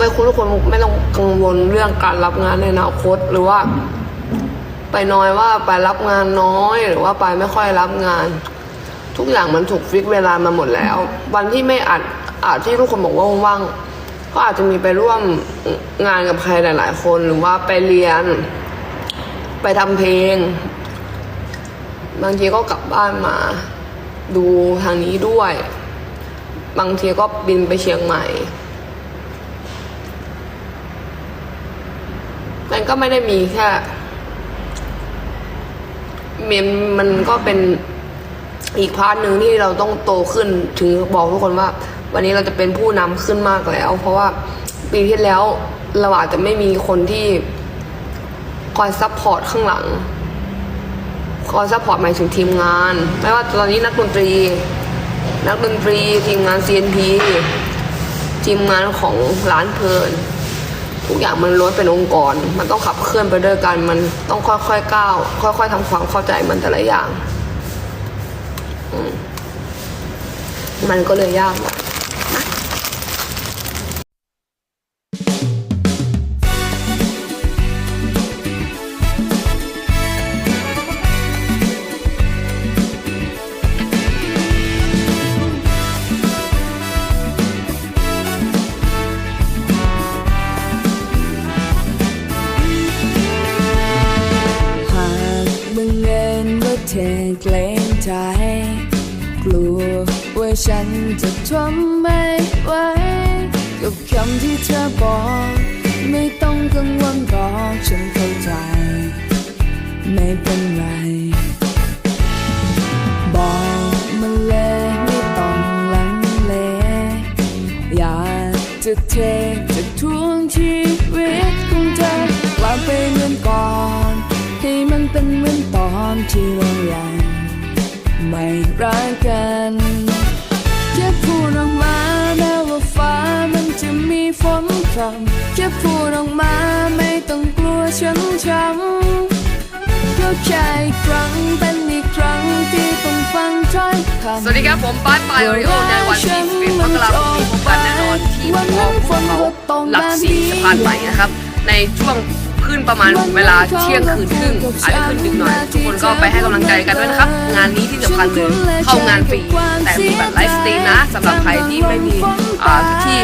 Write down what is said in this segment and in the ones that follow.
ไม่คุณทุกคนไม่ต้องกังวลเรื่องการรับงานในอนาคตหรือว่า ไปน้อยว่าไปรับงานน้อย หรือว่าไปไม่ค่อยรับงาน ทุกอย่างมันถูกฟิกเวลามาหมดแล้ว วันที่ไม่อัดอาจที่ทุกคนบอกว่าว่างก็อาจจะมีไปร่วมงานกับใครหลาย ๆ คนหรือว่าไปเรียน ไปทำเพลง บางทีก็กลับบ้านมา ดูทางนี้ด้วย บางทีก็บินไปเชียงใหม่ มันก็ไม่ได้มีแค่เมนมันก็เป็นอีกพาร์ทหนึ่งที่เราต้องโตขึ้นถึงบอกทุกคนว่า วันนี้เราจะเป็นผู้นำขึ้นมากแล้ว เพราะว่าปีที่แล้วเราอาจจะไม่มีคนที่คอยซัพพอร์ตข้างหลังคอยซัพพอร์ตหมายถึงทีมงาน ไม่ว่าตอนนี้นักดนตรี นักดนตรีทีมงาน CNP ทีมงานของร้านเพลิน ทุกอย่างมันล้วนเป็นองค์กร มันต้องขับเคลื่อนไปด้วยกัน มันต้องค่อยๆก้าว ค่อย ๆทำความเข้าใจมันแต่ละอย่างมมันก็เลยยากหน่อย เกรงใจ กลัวว่าฉันจะทนไม่ไหวกับคำที่เธอบอก ไม่ต้องกังวลหรอกฉันเข้าใจ ไม่เป็นไร บอกมาเลยไม่ต้องลังเล อยากจะเทจะทวงชีวิตของเธอกลับไปเหมือนก่อน ให้มันเป็นเหมือนตอนที่เรายัง รักกันแค่พูดออกมาแม้ว่าฟ้ามันจะมีฝนพรำแค่พูดออกมาไม่ต้องกลัวฉันช้ำก็แค่อีกครั้งเป็นอีกครั้งที่ต้องฟังถ้อยคำสวัสดีครับผมป้ายปายโอริโอในวันที่11มกราคมนี้พบกันแน่นอนที่พอพวกเขาหลักสี่สะพานใหม่นะครับ ในช่วง ขึ้นประมาณเวลาเที่ยงคืนครึ่งอาจจะขึ้นดึกหน่อย ทุกคนก็ไปให้กำลังใจกันด้วยนะครับ งานนี้ที่สำคัญเลยเข้างานฟรีแต่มีบัตรไลฟ์สตรีมนะสำหรับใครที่ไม่มีที่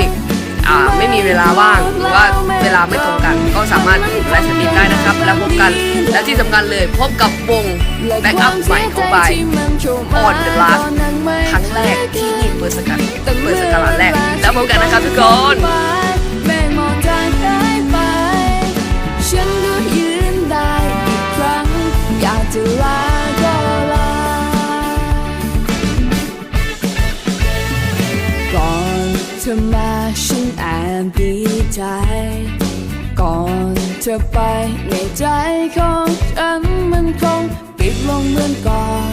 ไม่มีเวลาว่างหรือว่าเวลาไม่ตรงกัน ก็สามารถไลฟ์สตรีมได้นะครับ แล้วพบกันและที่สำคัญเลยพบกับวงแบ็กอัพใหม่ของบาย On the Last ครั้งแรกที่นี่เปิดสกัดเปิดสกัดร้านแรก แล้วพบกันนะครับทุกคน มาฉันแอบดีใจ ก่อนเธอไปในใจของฉันมันคงปิดลงเหมือนก่อน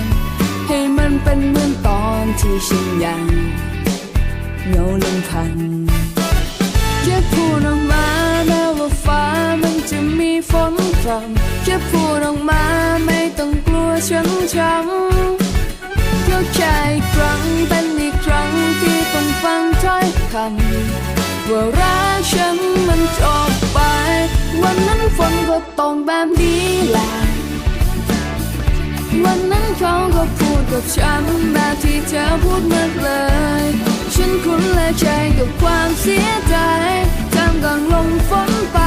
ให้มันเป็นเหมือนตอนที่ฉันยังเหงาลำพันแค่พูดออกมาแม้ว่าฟ้ามันจะมีฝนพรำแค่พูดออกมาไม่ต้องกลัวฉันช้ำ รักฉันมันจบไป วันนั้นฝนก็ตกแบบนี้แหละวันนั้นเขาก็พูดกับฉันแบบที่เธอพูดหมดเลย ฉันคุ้นและใจกับความเสียใจจำก่อนลงฝนไป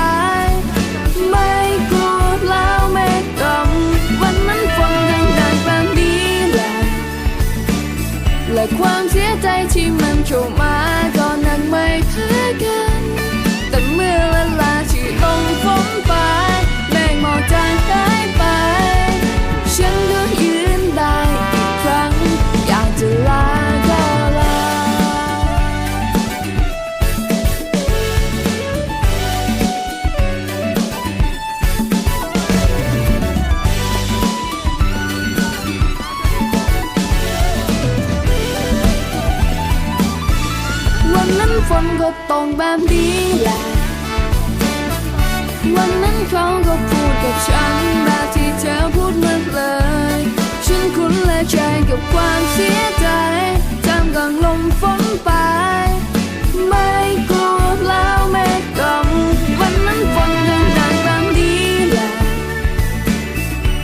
ก็ต้องแบบนี้แหละวันนั้นเขาก็พูดกับฉันแบบที่เธอพูดมันเลย ฉันคุ้นและใจกับความเสียใจจำกลางลมฝนไป ไม่กลัวแล้วไม่กังวันนั้นฝนยังดังแบบนี้แหละ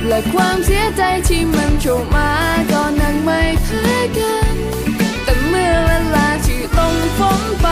และความเสียใจที่มันโชว์มาก็นนั้นไม่เคยกันแต่เมื่อเวลาที่ตลงฝนไป